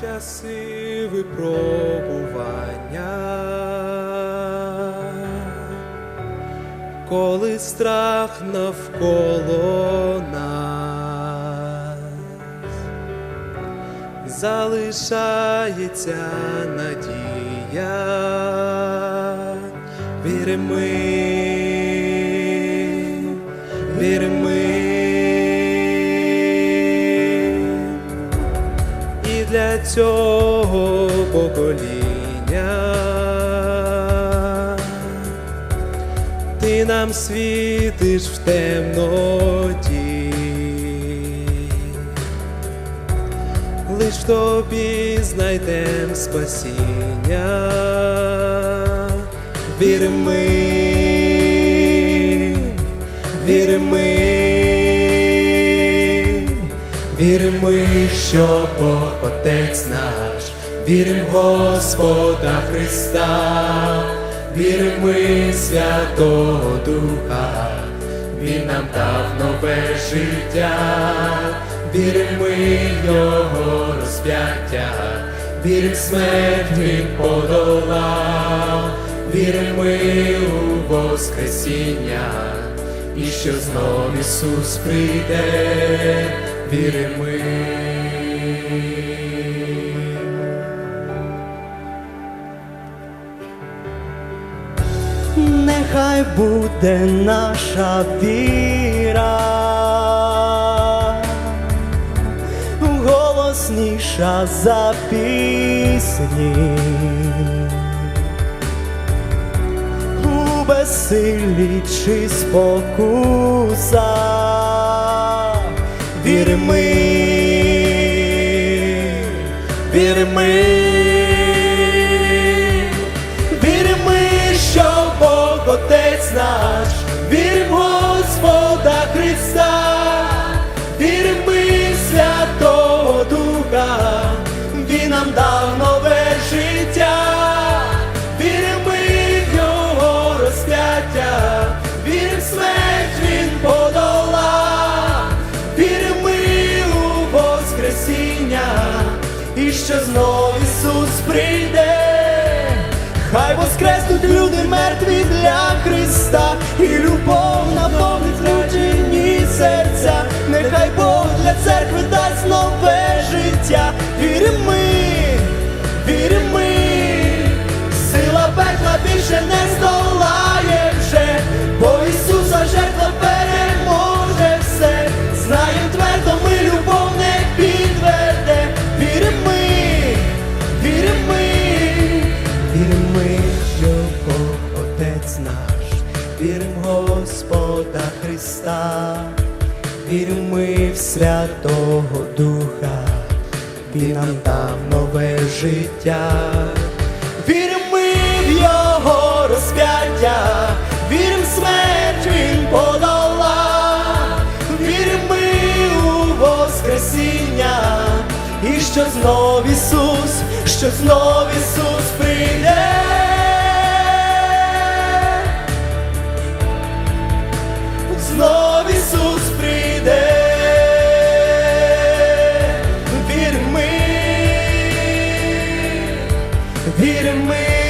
часи випробування, коли страх навколо нас залишається надія, віримо, віримо. Для цього покоління. Ти нам світиш в темноті, лиш в тобі знайдем спасіння, віримо ми, віримо що Бог Отець наш, віримо в Господа Христа, віримо ми Святого Духа, Він нам дав нове життя, віримо ми Його розп'яття, віримо в смерть Він подолав, віримо ми у Воскресіння. І що знов Ісус прийде, віримо ми. Нехай буде наша віра, голосніша за пісні. У безсилі чи спокуса. Віримо ми, Отець віримо в Господа Христа, віримо ми Святого Духа, Він нам дав нове життя, віримо ми в Його розп'яття, віримо в смерть Він подолав, віримо ми у Воскресіння, і що знов Ісус прийде. Хай воскреснуть люди мертві для Христа, і любов наповнить зручені серця, нехай Бог для церкви Христа, віримо ми в Святого Духа, Він нам дав нове життя. Віримо ми в Його розп'яття, віримо в смерть Він подолав, віримо ми у Воскресіння, і що знов Ісус, що знов Ісус прийде. Віримо ми.